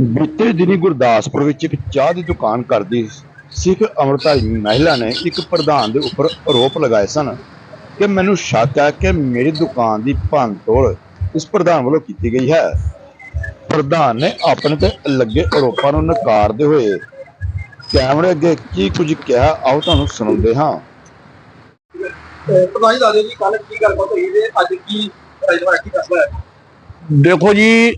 ਬੀਤੇ ਦਿਨੀ ਗੁਰਦਾਸਪੁਰ ਵਿੱਚ ਇੱਕ ਚਾਹ ਦੀ ਦੁਕਾਨ ਕਰਦੀ ਸਿੱਖ ਅੰਮ੍ਰਿਤਧਾਰੀ ਮਹਿਲਾ ਨੇ ਇੱਕ ਪ੍ਰਧਾਨ ਦੇ ਉੱਪਰ ਆਰੋਪ ਲਗਾਏ ਸਨ ਕਿ ਮੈਨੂੰ ਸ਼ੱਕ ਹੈ ਕਿ ਮੇਰੀ ਦੁਕਾਨ ਦੀ ਭੰਨਤੋੜ ਇਸ ਪ੍ਰਧਾਨ ਵੱਲੋਂ ਕੀਤੀ ਗਈ ਹੈ। ਪ੍ਰਧਾਨ ਨੇ ਆਪਣੇ ਤੇ ਲੱਗੇ ਆਰੋਪਾਂ ਨੂੰ ਨਕਾਰਦੇ ਹੋਏ ਕੈਮਰੇ ਅੱਗੇ ਕੀ ਕੁਝ ਕਿਹਾ ਆਓ ਤੁਹਾਨੂੰ ਸੁਣਾਉਂਦੇ ਹਾਂ। ਪ੍ਰਧਾਨ ਜੀ ਦੱਸ ਦਿਓ ਜੀ ਕੱਲ ਕੀ ਗੱਲਬਾਤ ਹੋਈ ਤੇ ਅੱਜ ਕੀ ਰਾਜਵਾੜਾ ਕੀ ਫੈਸਲਾ ਹੈ? ਦੇਖੋ ਜੀ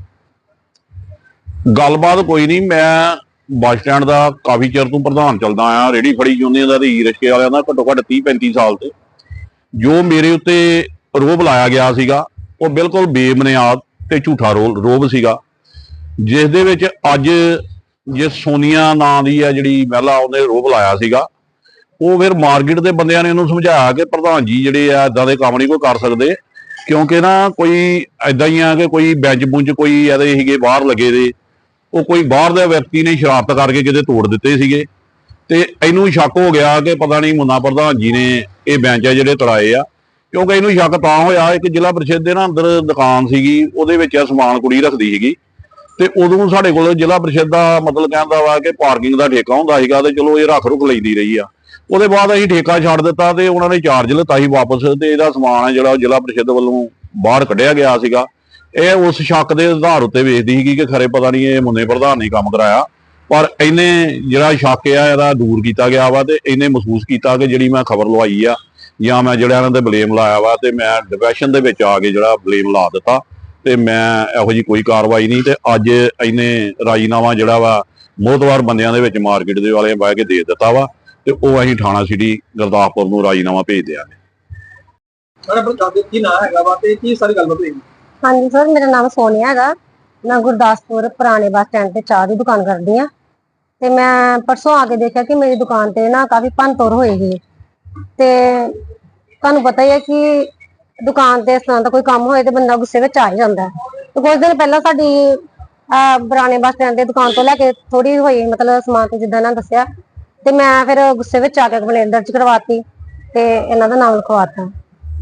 ਗੱਲਬਾਤ ਕੋਈ ਨਹੀਂ, ਮੈਂ ਬੱਸ ਸਟੈਂਡ ਦਾ ਕਾਫੀ ਚਿਰ ਤੋਂ ਪ੍ਰਧਾਨ ਚੱਲਦਾ ਆਇਆ ਰੇੜੀ ਫੜੀ ਯੂਨੀਅਨ ਦਾ ਤੇ ਈ ਵਾਲਿਆਂ ਦਾ ਘੱਟੋ ਘੱਟ 30 35 ਸਾਲ ਤੇ। ਜੋ ਮੇਰੇ ਉੱਤੇ ਰੋਬ ਲਾਇਆ ਗਿਆ ਸੀਗਾ, ਉਹ ਬਿਲਕੁਲ ਬੇਬੁਨਿਆਦ ਤੇ ਝੂਠਾ ਰੋ- ਰੋਬ ਸੀਗਾ। ਜਿਸ ਦੇ ਵਿੱਚ ਅੱਜ ਜੇ ਸੋਨੀਆ ਨਾਂ ਦੀ ਹੈ ਜਿਹੜੀ ਮਹਿਲਾ, ਉਹਨੇ ਰੋਬ ਲਾਇਆ ਸੀਗਾ। ਉਹ ਫਿਰ ਮਾਰਕੀਟ ਦੇ ਬੰਦਿਆਂ ਨੇ ਉਹਨੂੰ ਸਮਝਾਇਆ ਕਿ ਪ੍ਰਧਾਨ ਜੀ ਜਿਹੜੇ ਆ ਇਦਾਂ ਦੇ ਕੰਮ ਨਹੀਂ ਕੋਈ ਕਰ ਸਕਦੇ, ਕਿਉਂਕਿ ਨਾ ਕੋਈ ਐਦਾਂ ਹੀ ਆ ਕਿ ਕੋਈ ਬੈਂਚ ਬੁੰਚ ਕੋਈ ਇਹਦੇ ਸੀਗੇ ਬਾਹਰ ਲੱਗੇ ਦੇ। ਉਹ ਕੋਈ ਬਾਹਰ ਦੇ ਵਿਅਕਤੀ ਨੇ ਸ਼ਰਾਰਤ ਕਰਕੇ ਕਿਤੇ ਤੋੜ ਦਿੱਤੇ ਸੀਗੇ। ਤੇ ਇਹਨੂੰ ਸ਼ੱਕ ਹੋ ਗਿਆ ਕਿ ਪਤਾ ਨਹੀਂ ਮੁੰਨਾ ਪ੍ਰਧਾਨ ਜੀ ਨੇ ਇਹ ਬੈਂਚ ਆ ਜਿਹੜੇ ਤੜਾਏ ਆ। ਕਿਉਂਕਿ ਇਹਨੂੰ ਸ਼ੱਕ ਤਾਂ ਹੋਇਆ, ਇੱਕ ਜ਼ਿਲ੍ਹਾ ਪ੍ਰੀਸ਼ਦ ਦੇ ਨਾ ਅੰਦਰ ਦੁਕਾਨ ਸੀਗੀ, ਉਹਦੇ ਵਿੱਚ ਇਹ ਸਮਾਨ ਕੁੜੀ ਰੱਖਦੀ ਸੀਗੀ। ਤੇ ਉਦੋਂ ਸਾਡੇ ਕੋਲ ਜ਼ਿਲ੍ਹਾ ਪ੍ਰੀਸ਼ਦ ਦਾ ਮਤਲਬ ਕਹਿੰਦਾ ਵਾ ਕਿ ਪਾਰਕਿੰਗ ਦਾ ਠੇਕਾ ਹੁੰਦਾ ਸੀਗਾ ਤੇ ਚਲੋ ਇਹ ਰੱਖ ਰੁਕ ਲੈਂਦੀ ਰਹੀ ਆ। ਉਹਦੇ ਬਾਅਦ ਅਸੀਂ ਠੇਕਾ ਛੱਡ ਦਿੱਤਾ ਤੇ ਉਹਨਾਂ ਨੇ ਚਾਰਜ ਲਿੱਤਾ ਸੀ ਵਾਪਸ ਤੇ ਇਹਦਾ ਸਮਾਨ ਹੈ ਜਿਹੜਾ ਜ਼ਿਲ੍ਹਾ ਪ੍ਰੀਸ਼ਦ ਵੱਲੋਂ ਬਾਹਰ ਕੱਢਿਆ ਗਿਆ ਸੀਗਾ। ਇਹ ਉਸ ਸ਼ੱਕ ਦੇ ਆਧਾਰ ਉੱਤੇ ਵੇਖਦੀ ਸੀਗੀ ਕਿ ਖਰੇ ਪਤਾ ਨਹੀਂ ਇਹ ਮੁੰਨੇ ਪ੍ਰਧਾਨ ਨੇ ਕੰਮ ਕਰਾਇਆ। ਪਰ ਇਹਨੇ ਜਿਹੜਾ ਸ਼ੱਕ ਆ, ਇਹਦਾ ਦੂਰ ਕੀਤਾ ਗਿਆ ਵਾ ਤੇ ਇਹਨੇ ਮਹਿਸੂਸ ਕੀਤਾ ਕਿ ਜਿਹੜੀ ਮੈਂ ਖਬਰ ਲਵਾਈ ਆ, ਜਾਂ ਮੈਂ ਜਿਹੜਾ ਇਹਨਾਂ ਤੇ ਬਲੇਮ ਲਾਇਆ ਵਾ ਤੇ ਮੈਂ ਡਿਪਰੈਸ਼ਨ ਦੇ ਵਿੱਚ ਆ ਕੇ ਜਿਹੜਾ ਬਲੇਮ ਲਾ ਦਿੱਤਾ ਤੇ ਮੈਂ ਇਹੋ ਜੀ ਕੋਈ ਕਾਰਵਾਈ ਨਹੀਂ ਤੇ ਅੱਜ ਇਹਨੇ ਰਾਜੀਨਾਮਾ ਜਿਹੜਾ ਵਾ ਮੋਹਤਵਾਰ ਬੰਦਿਆਂ ਦੇ ਵਿੱਚ ਮਾਰਕੀਟ ਦੇ ਵਾਲੇ ਬਹਿ ਕੇ ਦੇ ਦਿੱਤਾ ਵਾ ਤੇ ਉਹ ਅਸੀਂ ਥਾਣਾ ਸਿਟੀ ਗੁਰਦਾਸਪੁਰ ਨੂੰ ਰਾਜੀਨਾਮਾ ਭੇਜ ਦਿਆਂਗੇ। ਸਰ ਆਪਣਾ ਕੀ ਨਾਂ ਹੈਗਾ ਵਾ ਤੇ ਕੀ ਸਾਰੀ ਗੱਲਬਾਤ ਹੋਈ? ਹਾਂਜੀ ਸਰ ਮੇਰਾ ਨਾਮ ਸੋਨੀਆ ਹੈਗਾ। ਮੈਂ ਗੁਰਦਾਸਪੁਰ ਪੁਰਾਣੇ ਬੱਸ ਸਟੈਂਡ ਤੇ ਚਾਹ ਦੀ ਦੁਕਾਨ ਕਰਦੀ ਆ ਤੇ ਮੈਂ ਪਰਸੋਂ ਆ ਕੇ ਦੇਖਿਆ ਕਿ ਮੇਰੀ ਦੁਕਾਨ ਤੇ ਨਾ ਕਾਫੀ ਭੰਨਤੋੜ ਹੋਈ ਸੀ। ਤੇ ਤੁਹਾਨੂੰ ਪਤਾ ਹੀ ਹੈ ਕਿ ਦੁਕਾਨ ਤੇ ਇਸ ਤਰ੍ਹਾਂ ਦਾ ਕੋਈ ਕੰਮ ਹੋਏ ਤੇ ਬੰਦਾ ਗੁੱਸੇ ਵਿੱਚ ਆ ਹੀ ਜਾਂਦਾ ਤੇ ਕੁਝ ਦਿਨ ਪਹਿਲਾਂ ਸਾਡੀ ਆਹ, ਪੁਰਾਣੇ ਬੱਸ ਸਟੈਂਡ ਦੇ ਦੁਕਾਨ ਤੋਂ ਲੈ ਕੇ ਥੋੜੀ ਹੋਈ ਮਤਲਬ ਸਮਾਨ ਤੇ ਜਿੱਦਾਂ ਇਹਨਾਂ ਦੱਸਿਆ। ਤੇ ਮੈਂ ਫਿਰ ਗੁੱਸੇ ਵਿੱਚ ਆ ਕੇ ਕੰਪਲੇਂਟ ਦਰਜ ਕਰਵਾਤੀ ਤੇ ਇਹਨਾਂ ਦਾ ਨਾਮ ਲਿਖਵਾਤਾ।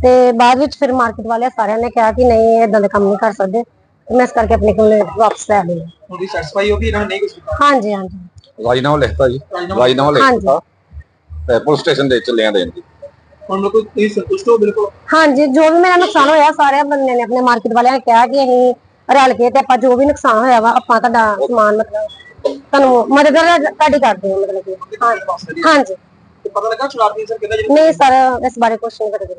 ਤੇ ਬਾਅਦ ਵਿੱਚ ਫਿਰ ਮਾਰਕੀਟ ਵਾਲਿਆਂ ਸਾਰਿਆਂ ਨੇ ਕਿਹਾ ਕਿ ਨਹੀਂ ਇਹ ਇਦਾਂ ਦੇ ਕੰਮ ਨਹੀਂ ਕਰ ਸਕਦੇ। ਤੇ ਮੈਂ ਇਸ ਕਰਕੇ ਆਪਣੀ ਕੰਪਲੇਂਟ ਵਾਪਸ ਲੈ ਲਈ। ਉਹਦੀ ਸੈਟੀਸਫਾਈ ਹੋ ਗਈ ਇਹਨਾਂ ਨੇ ਨਹੀਂ ਕੁਝ ਕੀਤਾ? ਹਾਂਜੀ ਹਾਂਜੀ। ਰਾਜਨਾਮਾ ਲਿਖਤਾ ਜੀ। ਰਾਜੀਨਾਮਾ ਰਾਜਨਾਮਾ ਲਿਖ ਹਾਂਜੀ। ਦਿੱਤਾ ਤੇ ਪੁਲਿਸ ਸਟੇਸ਼ਨ ਦੇ ਚੱਲੇ ਆ ਦੇਣ ਦੀ। ਹੁਣ ਲੋਕ ਤੁਸੀਂ ਸੰਤੁਸ਼ਟ ਹੋ ਬਿਲਕੁਲ? ਹਾਂਜੀ ਜੋ ਵੀ ਮੇਰਾ ਨੁਕਸਾਨ ਹੋਇਆ ਸਾਰੇ ਬੰਦੇ ਨੇ ਆਪਣੇ ਮਾਰਕੀਟ ਵਾਲਿਆਂ ਨੇ ਕਿਹਾ ਕਿ ਅਸੀਂ ਰਲ ਕੇ ਤੇ ਆਪਾਂ ਜੋ ਵੀ ਨੁਕਸਾਨ ਹੋਇਆ ਵਾ ਆਪਾਂ ਤੁਹਾਡਾ ਸਮਾਨ ਮਤਲਬ ਤੁਹਾਨੂੰ ਮਦਦ ਤੁਹਾਡੀ ਕਰਦੇ ਹਾਂ ਮਤਲਬ ਕਿ। ਹਾਂਜੀ। ਤੇ ਪਤਾ ਲੱਗਾ ਸ਼ਰਾਰਤੀ ਸਰ ਕਿਹਦਾ ਨਹੀਂ ਸਰ ਇਸ ਬਾਰੇ ਕੁਝ ਨਹੀਂ ਪਤਾ